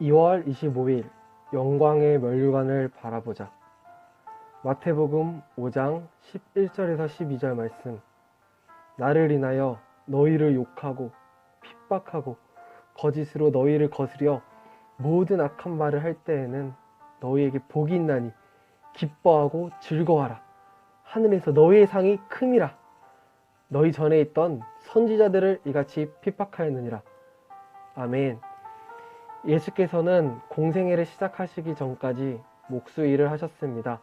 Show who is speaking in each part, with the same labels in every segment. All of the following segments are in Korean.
Speaker 1: 2월 25일 영광의 멸류관을 바라보자. 마태복음 5장 11절에서 12절 말씀. 나를 인하여 너희를 욕하고 핍박하고 거짓으로 너희를 거스려 모든 악한 말을 할 때에는 너희에게 복이 있나니 기뻐하고 즐거워하라. 하늘에서 너희의 상이 큼이라. 너희 전에 있던 선지자들을 이같이 핍박하였느니라. 아멘. 예수께서는 공생애를 시작하시기 전까지 목수일을 하셨습니다.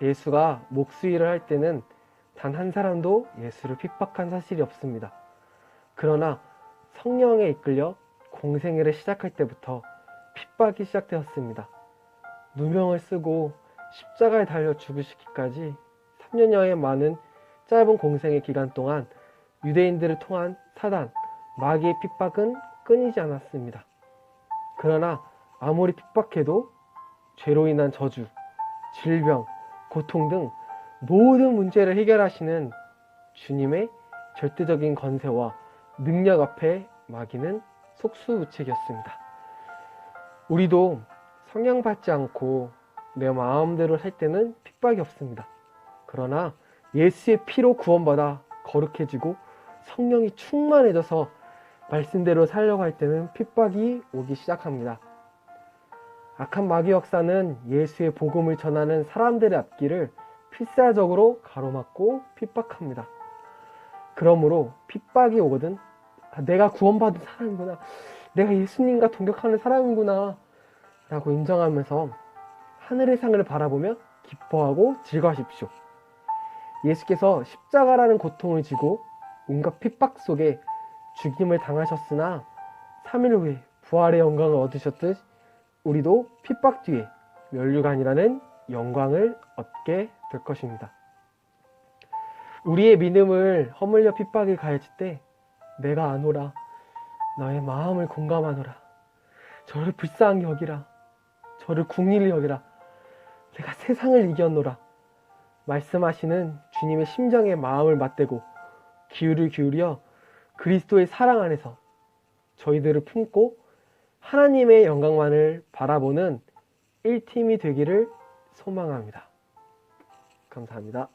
Speaker 1: 예수가 목수일을 할 때는 단 한 사람도 예수를 핍박한 사실이 없습니다. 그러나 성령에 이끌려 공생애를 시작할 때부터 핍박이 시작되었습니다. 누명을 쓰고 십자가에 달려 죽으시기까지 3년여의 많은 짧은 공생의 기간 동안 유대인들을 통한 사단, 마귀의 핍박은 끊이지 않았습니다. 그러나 아무리 핍박해도 죄로 인한 저주, 질병, 고통 등 모든 문제를 해결하시는 주님의 절대적인 건세와 능력 앞에 마귀는 속수무책이었습니다. 우리도 성령받지 않고 내 마음대로 살 때는 핍박이 없습니다. 그러나 예수의 피로 구원받아 거룩해지고 성령이 충만해져서 말씀대로 살려고 할 때는 핍박이 오기 시작합니다. 악한 마귀 역사는 예수의 복음을 전하는 사람들의 앞길을 필사적으로 가로막고 핍박합니다. 그러므로 핍박이 오거든 아, 내가 구원받은 사람이구나. 내가 예수님과 동격하는 사람이구나. 라고 인정하면서 하늘의 상을 바라보며 기뻐하고 즐거하십시오. 예수께서 십자가라는 고통을 지고 온갖 핍박 속에 죽임을 당하셨으나 3일 후에 부활의 영광을 얻으셨듯 우리도 핍박 뒤에 멸류관이라는 영광을 얻게 될 것입니다. 우리의 믿음을 허물려 핍박이 가해질 때 내가 아노라 너의 마음을 공감하노라 저를 불쌍히 여기라 저를 궁리를 여기라 내가 세상을 이겼노라 말씀하시는 주님의 심정에 마음을 맞대고 기울을 기울여 그리스도의 사랑 안에서 저희들을 품고 하나님의 영광만을 바라보는 1팀이 되기를 소망합니다. 감사합니다.